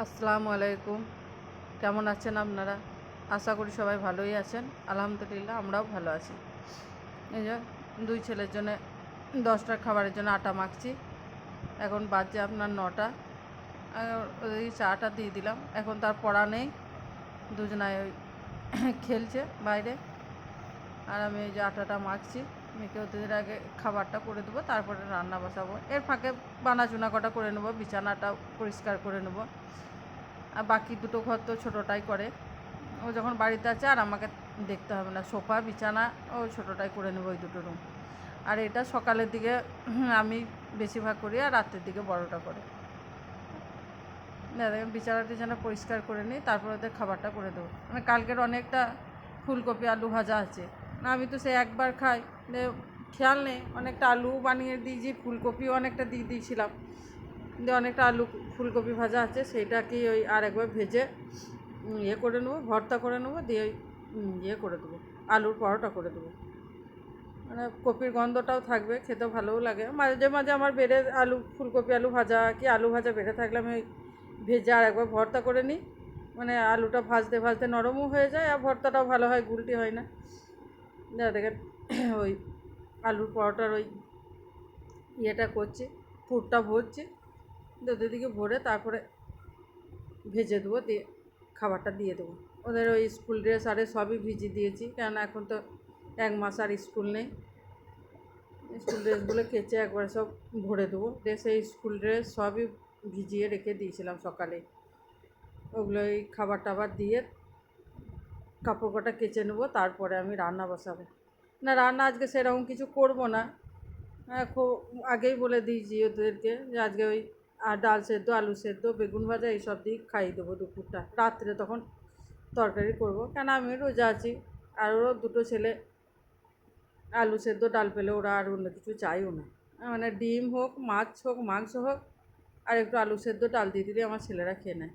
আসসালামু আলাইকুম। কেমন আছেন আপনারা? আশা করি সবাই ভালোই আছেন। আলহামদুলিল্লাহ আমরাও ভালো আছি। এই যে দুই ছেলের জন্য দশটার খাবারের জন্য আটা মাখছি। এখন বাজছে আপনার নটা। ওই চাটা দিয়ে দিলাম। এখন তার পড়া নেই। দুজনায় ওই খেলছে বাইরে। আর আমি এই যে আটাটা মাখছি। মেখে ওদের আগে খাবারটা করে দেবো, তারপরে রান্না বসাবো। এর ফাঁকে বানাচুনা কটা করে নেব, বিছানাটা পরিষ্কার করে নেব। আর বাকি দুটো ঘর তো ছোটোটাই করে। ও যখন বাড়িতে আছে আর আমাকে দেখতে হবে না, সোফা, বিছানা, ও ছোটোটাই করে নেব ওই দুটো রুম আর এটা সকালের দিকে আমি বেশিরভাগ করি আর রাতের দিকে বড়টা করে। দেখেন বিছানা টিছানা পরিষ্কার করে নিই, তারপর ওদের খাবারটা করে দেবো। মানে কালকের অনেকটা ফুলকপি, আলু ভাজা আছে। না, আমি তো সে একবার খাই। খেয়াল নেই, অনেকটা আলু বানিয়ে দিয়েছি ফুলকপিও অনেকটা দিয়ে দিয়েছিলাম। দিয়ে অনেকটা আলু ফুলকপি ভাজা আছে, সেইটাকে ওই আর একবার ভেজে ইয়ে করে নেব, ভর্তা করে নেব, দিয়ে ইয়ে করে দেবো, আলুর পরোটা করে দেবো। মানে কপির গন্ধটাও থাকবে খেতে ভালোও লাগে। মাঝে মাঝে আমার বেড়ে আলু, ফুলকপি আলু ভাজা, কি আলু ভাজা বেড়ে থাকলে আমি ওই ভেজে আর একবার ভর্তা করে নিই। মানে আলুটা ভাজতে ভাজতে নরমও হয়ে যায়, আর ভর্তাটাও ভালো হয়, গুলটি হয় না। দেখেন, ওই আলুর পরোটার ওই ইয়েটা করছি, পুরটা ভরছি দুধের দিকে ভরে তারপরে ভেজে দেবো, দিয়ে খাবারটা দিয়ে দেবো। ওদের ওই স্কুল ড্রেস আরে সবই ভিজিয়ে দিয়েছি, কেননা এখন তো এক মাস আর স্কুল নেই। স্কুল ড্রেসগুলো কেচে একবারে সব ভরে দেবো। দিয়ে সেই স্কুল ড্রেস সবই ভিজিয়ে রেখে দিয়েছিলাম সকালে। ওগুলো এই খাবার টাবার দিয়ে কাপড় কটা কেচে নেব তারপরে আমি রান্না বসাবো। না রান্না আজকে সেরকম কিছু করব না। হ্যাঁ, খুব আগেই বলে দিয়েছি ওদেরকে যে আজকে ওই আর ডাল সেদ্ধ আলু সেদ্ধ বেগুন ভাজা এইসব দিয়ে খাইয়ে দেবো দুপুরটা। রাত্রে তখন তরকারি করব। কেন আমি রোজা আছি। আর ওরও দুটো ছেলে আলু সেদ্ধ ডাল পেলে ওরা আর অন্য কিছু চাইও না। মানে ডিম হোক মাছ হোক মাংস হোক আর একটু আলু সেদ্ধ ডাল দিয়ে দিলে আমার ছেলেরা খেয়ে নেয়।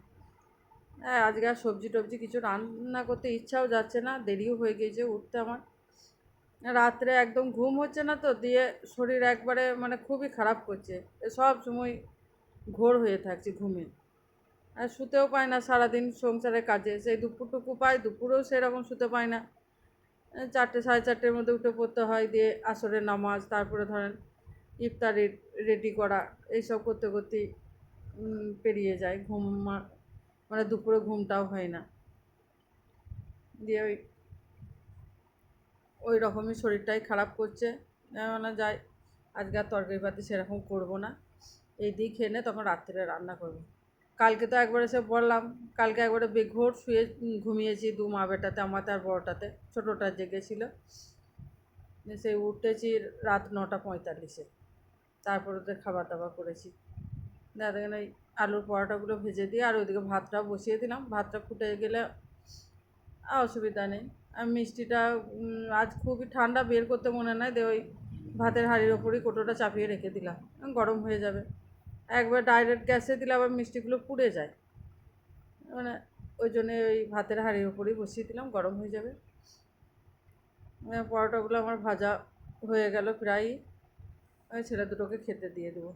হ্যাঁ আজকে আর সবজি টবজি কিছু রান্না করতে ইচ্ছাও যাচ্ছে না, দেরিও হয়ে গিয়েছে উঠতে আমার। রাত্রে একদম ঘুম হচ্ছে না তো, দিয়ে শরীর একবারে মানে খুবই খারাপ করছে। সব সময় ঘোর হয়ে থাকছে ঘুমে। আর শুতেও পায় না, সারাদিন সংসারের কাজে। সেই দুপুরটুকু পায় দুপুরেও সেরকম শুতে পায় না। চারটে, সাড়ে চারটের মধ্যে উঠে পড়তে হয়, দিয়ে আসরের নামাজ, তারপরে ধরেন ইফতারি রেডি করা, এইসব করতে করতেই পেরিয়ে যায় ঘুম মানে দুপুরে ঘুমটাও হয় না। দিয়ে ওই ওই রকমই শরীরটাই খারাপ করছে। মানে যাই, আজকে আর তরকারি পাতি সেরকম করব না। এই দিয়ে খেয়ে নে, তখন রাত্রে রান্না করব। কালকে তো একবার এসে বললাম, কালকে একবারে বেঘোর শুয়ে ঘুমিয়েছি দু মা বেটাতে আমাতে আর বড়টাতে, ছোটোটা জেগেছিল। সেই উঠেছি রাত নটা পঁয়তাল্লিশে। তারপর ওদের খাবার দাবার করেছি। দেখা দেখেন এই আলুর পরোটাগুলো ভেজে দিয়ে আর ওইদিকে ভাতটাও বসিয়ে দিলাম। ভাতটা ফুটে গেলে অসুবিধা নেই। আর মিষ্টিটা আজ খুবই ঠান্ডা, বের করতে মনে নাই দিয়ে ওই ভাতের হাঁড়ির ওপরই কোটোটা চাপিয়ে রেখে দিলাম। গরম হয়ে যাবে। একবার ডাইরেক্ট গ্যাসে দিলে আবার মিষ্টিগুলো পুড়ে যায়। মানে ওই জন্যে ওই ভাতের হাঁড়ির ওপরই বসিয়ে দিলাম, গরম হয়ে যাবে। পরোটাগুলো আমার ভাজা হয়ে গেল প্রায়ই। আমি ছেলে দুটোকে খেতে দিয়ে দেবো।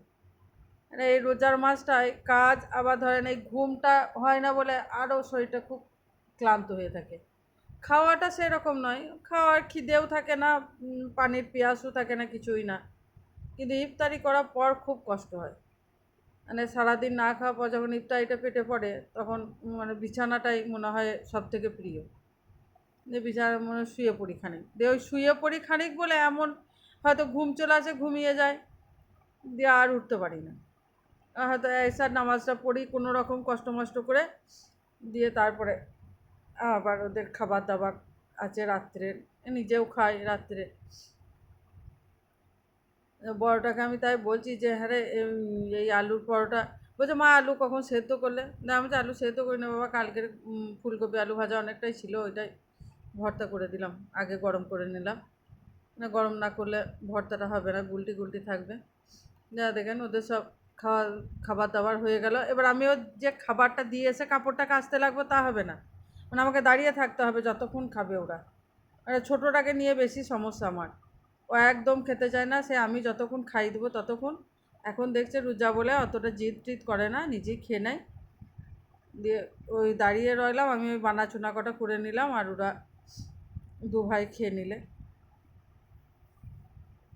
এই রোজার মাসটায় কাজ, আবার ধরেন এই ঘুমটা হয় না বলে আরও শরীরটা খুব ক্লান্ত হয়ে থাকে। খাওয়াটা সেরকম নয়। খাওয়ার খিদেও থাকে না পানির পিয়াসও থাকে না, কিছুই না। কিন্তু ইফতারি করার পর খুব কষ্ট হয়। মানে সারাদিন না খাওয়ার পর যখন ইফতারিটা পেটে পড়ে, তখন মানে বিছানাটাই মনে হয় সব থেকে প্রিয়। যে বিছানা মনে শুয়ে পড়ি খানিক। দিয়ে ওই শুয়ে পড়ি খানিক বলে এমন হয়তো ঘুম চলে আসে, ঘুমিয়ে যায়। দিয়ে আর উঠতে পারি না। হয়তো এসার নামাজটা পড়ি, কোনো রকম কষ্ট মষ্ট করে দিয়ে তারপরে আবার ওদের খাবার দাবার আছে রাত্রে। নিজেও খাই রাত্রে। বড়টাকে আমি তাই বলছি যে হ্যাঁ রে এই আলুর পরোটা। বলছে, মা, আলু কখন সেদ্ধ করলে? না, আমি তো আলু সেদ্ধ করি না বাবা, কালকের ফুলকপি আলু ভাজা অনেকটাই ছিল, ওইটাই ভর্তা করে দিলাম। আগে গরম করে নিলাম। না, গরম না করলে ভর্তাটা হবে না গুলটি গুলটি থাকবে। যা দেখেন, ওদের সব খাওয়া খাবার দাবার হয়ে গেল। এবার আমিও যে খাবারটা দিয়ে এসে কাপড়টা কাচতে লাগবে তা হবে না। মানে আমাকে দাঁড়িয়ে থাকতে হবে যতক্ষণ খাবে ওরা। মানে ছোটোটাকে নিয়ে বেশি সমস্যা আমার। ও একদম খেতে চায় না, সে আমি যতক্ষণ খাই দেবো ততক্ষণ। এখন দেখছে রোজা বলে অতটা জিদ টিদ করে না, নিজেই খেয়ে নেয়। দিয়ে ওই দাঁড়িয়ে রইলাম, আমি ওই বানাচুনা কটা করে নিলাম আর ওরা দু ভাই খেয়ে নিলে।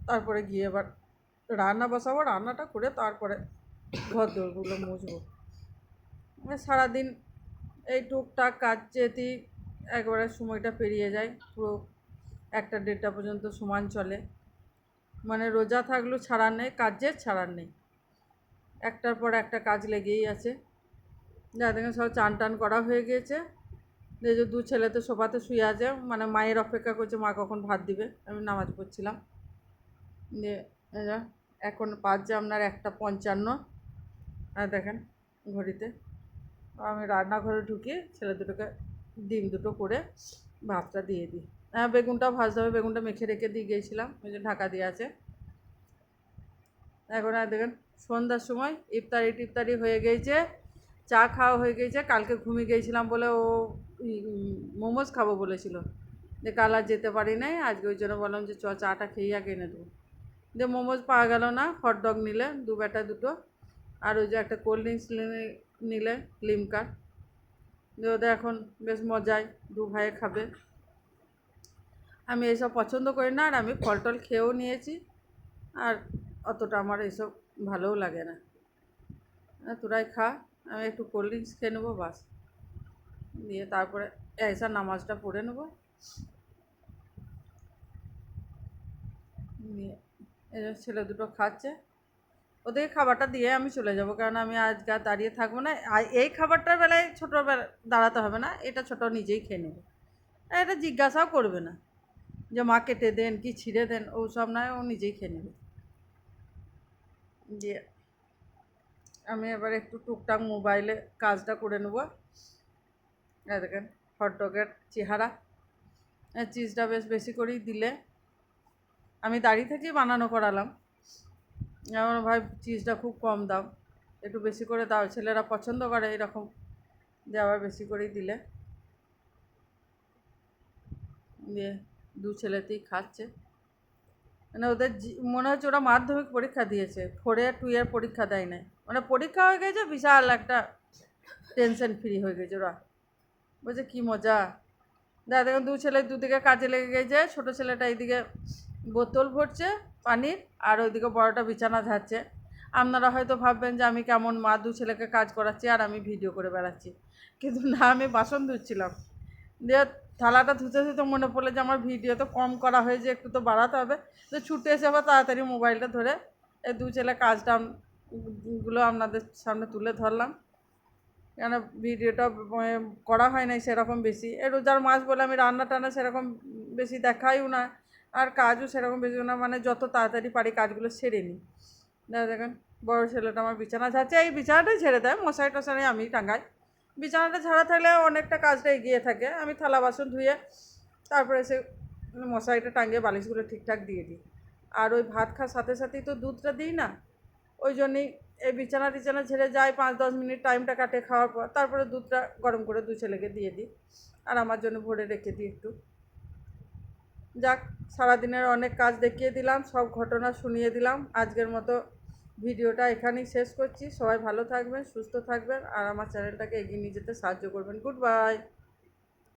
তারপরে গিয়ে এবার রান্না বসাবো রান্নাটা করে তারপরে ঘর দোরগুলো মুছবো। মানে সারাদিন এই টুকটাক কাজ যেতেই একবারে সময়টা পেরিয়ে যায় পুরো একটা দেড়টা পর্যন্ত সমান চলে। মানে রোজা থাকলেও ছাড়ার নেই কাজের ছাড়ার নেই। একটার পর একটা কাজ লেগেই আছে। যা দেখেন সব চান টান করা হয়ে গিয়েছে। এই যে দু ছেলে তো সোফাতে শুয়ে আছে মানে মায়ের অপেক্ষা করছে মা কখন ভাত দিবে? আমি নামাজ পড়ছিলাম। যা, এখন বাজছে আপনার একটা পঞ্চান্ন। আর দেখেন ঘড়িতে। আমি রান্নাঘরে ঢুকে, ছেলে দুটোকে ডিম দুটো করে ভাতটা দিয়ে দিই। হ্যাঁ বেগুনটা ভাজতে হবে, বেগুনটা মেখে রেখে দিয়ে গিয়েছিলাম, ওই যে ঢাকা দিয়ে আছে। এখন আর দেখেন সন্ধ্যার সময় ইফতারি টিফতারি হয়ে গিয়েছে চা খাওয়া হয়ে গিয়েছে কালকে ঘুমিয়ে গিয়েছিলাম বলে ও মোমোজ খাব বলেছিল। যে কাল আর যেতে পারি নাই, আজকে ওই জন্য বললাম যে চ, চাটা খেয়ে আগে এনে দেবো। যে মোমোজ পাওয়া গেল না হট ডগ নিলে, দু ব্যাটা দুটো। আর ওই যে একটা কোল্ড ড্রিঙ্কস নিলে লিমকার যে ওদের এখন বেশ মজায় দু ভাইয়ে খাবে। আমি এসব পছন্দ করি না, আর আমি ফল টল খেয়েও নিয়েছি। আর অতটা আমার এসব ভালোও লাগে না। তোরাই খা, আমি একটু কোল্ড ড্রিঙ্কস খেয়ে নেব, বাস। দিয়ে তারপরে এসা নামাজটা পড়ে নেব। নিয়ে ছেলে দুটো খাচ্ছে। ওদের খাবারটা দিয়ে আমি চলে যাব, কারণ আমি আজকে আর দাঁড়িয়ে থাকব না। এই খাবারটার বেলায় ছোটো বেলা দাঁড়াতে হবে না, এটা ছোটো নিজেই খেয়ে নেবে। আর এটা জিজ্ঞাসাও করবে না, যে মা কেটে দেন কি ছিঁড়ে দেন, ও সব নয়, ও নিজেই খেয়ে নেবে। দিয়ে আমি এবার একটু টুকটাক মোবাইলে কাজটা করে নেব। দেখেন, হটডগের চেহারা। চিজটা বেশ বেশি করেই দিলে। আমি দাঁড়িয়ে থেকেই বানানো করালাম। আমার ভাই চিজটা খুব কম দাও একটু বেশি করে দাও, ছেলেরা পছন্দ করে এরকম। যে আবার বেশি করেই দিলে। দিয়ে দু ছেলেতেই খাচ্ছে। মানে ওদের মনে হচ্ছে ওরা মাধ্যমিক পরীক্ষা দিয়েছে। ফোরে টু ইয়ার পরীক্ষা দেয় নাই। মানে পরীক্ষা হয়ে গেছে, বিশাল একটা টেনশন ফ্রি হয়ে গেছে ওরা। বলছে, কী মজা? দাদা দেখুন, দু ছেলে দুদিকে কাজে লেগে গেছে, ছোটো ছেলেটা এইদিকে বোতল ভরছে, পানির, আর ওইদিকে বড়টা বিছানা ঝাড়ছে আপনারা হয়তো ভাববেন যে আমি কেমন মা, দু ছেলেকে কাজ করাচ্ছি আর আমি ভিডিও করে বেড়াচ্ছি। কিন্তু না, আমি বাসন ধুচ্ছিলাম। দিয়ে থালাটা ধুতে ধুতে মনে পড়ল যে আমার ভিডিও তো কম করা হয়েছে, একটু তো বাড়াতে হবে। তো ছুটে এসে আবার তাড়াতাড়ি মোবাইলটা ধরে এই দু ছেলে কাজটা গুলো আপনাদের সামনে তুলে ধরলাম। কেন ভিডিওটা করা হয় নাই সেরকম বেশি। এ রোজার মাছ বলে আমি রান্না টান্না সেরকম বেশি দেখাইও না। আর কাজও সেরকম বেশি না মানে যত তাড়াতাড়ি পারি কাজগুলো সেরে নিই। দাদা দেখেন, বড় ছেলেটা আমার বিছানা ঝাড়ছে, এই বিছানাটাই ছেড়ে দেয়, মশারি টশারি আমি টাঙ্গাই বিছানাটা ছাড়া থাকলে অনেকটা কাজটা এগিয়ে থাকে, আমি থালা বাসন ধুয়ে তারপরে সে মশারিটা টাঙিয়ে বালিশগুলো ঠিকঠাক দিয়ে দিই। আর ওই ভাত খাওয়ার সাথে সাথেই তো দুধটা দিই না, ওই জন্যই এই বিছানা টিছানা ছেড়ে যাই পাঁচ দশ মিনিট টাইমটা কাটে খাওয়ার পর, তারপরে দুধটা গরম করে দু ছেলেকে দিয়ে দিই। আর আমার জন্য ভরে রেখে দিই একটু। যাক, সারাদিনের অনেক কাজ দেখিয়ে দিলাম, সব ঘটনা শুনিয়ে দিলাম। আজকের মতো ভিডিওটা এখানেই শেষ করছি। সবাই ভালো থাকবেন, সুস্থ থাকবেন, আর আমার চ্যানেলটাকে এগিয়ে নিয়ে যেতে সাহায্য করবেন। Good bye!